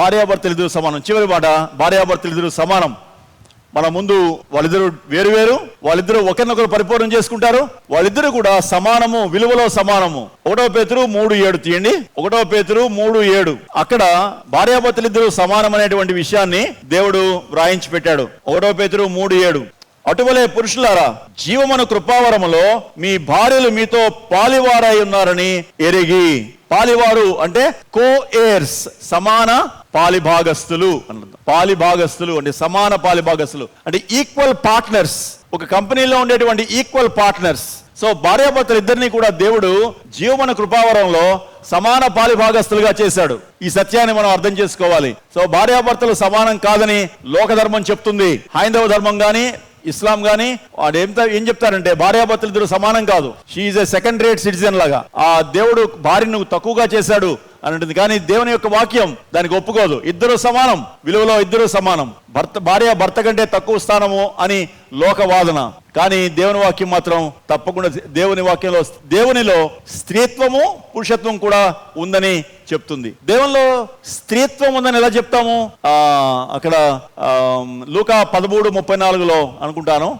భార్యాభర్తలు ఇద్దరు సమానం. చివరి మాట భార్యాభర్తలు ఇద్దరు సమానం. మన ముందు వాళ్ళిద్దరు వేరు వేరు వాళ్ళిద్దరూ ఒకరినొకరు పరిపూర్ణం చేసుకుంటారు. వాళ్ళిద్దరూ కూడా సమానము విలువలో సమానము. ఒకటో పేతురు మూడు ఏడు తీయండి. ఒకటో పేతురు మూడు ఏడు. అక్కడ భార్యాభర్తలు ఇద్దరు సమానం అనేటువంటి విషయాన్ని దేవుడు వ్రాయించి పెట్టాడు. ఒకటో పేతురు మూడు ఏడు. అటువలే పురుషులారా జీవమను కృపావరములో మీ భార్యలు మీతో పాలివారై ఉన్నారని ఎరిగి పాలివారు అంటే కో ఎయిర్స్ సమాన పాలిభాగస్తులు పాలిభాగస్తులు అంటే సమాన పాలిభాగస్తులు అంటే ఈక్వల్ పార్ట్నర్స్ ఒక కంపెనీలో ఉండేటువంటి ఈక్వల్ పార్ట్నర్స్ సో భార్యాభర్తలు ఇద్దరిని కూడా దేవుడు జీవమన కృపావరంలో సమాన పాలిభాగస్తులుగా చేశాడు. ఈ సత్యాన్ని మనం అర్థం చేసుకోవాలి. సో భార్యాభర్తలు సమానం కాదని లోక ధర్మం చెప్తుంది. హైందవ ధర్మం గాని ఇస్లాం గాని వాడు ఏం ఏం చెప్తారంటే భార్యాభర్తలు ఇద్దరు సమానం కాదు. She a second rate citizen లాగా. ఆ దేవుడు భార్యను తక్కువగా చేశాడు అని కానీ దేవుని యొక్క వాక్యం దానికి ఒప్పుకోదు. ఇద్దరు సమానం. విలువలో ఇద్దరు సమానం. భర్త భార్య భర్త కంటే తక్కువ స్థానము అని లోకవాదన. కానీ దేవుని వాక్యం మాత్రం తప్పకుండా దేవుని వాక్యంలో దేవునిలో స్త్రీత్వము పురుషత్వం కూడా ఉందని చెప్తుంది. దేవునిలో స్త్రీత్వం ఉందని ఎలా చెప్తాము? అక్కడ లూకా పదమూడు ముప్పై నాలుగులో అనుకుంటాను.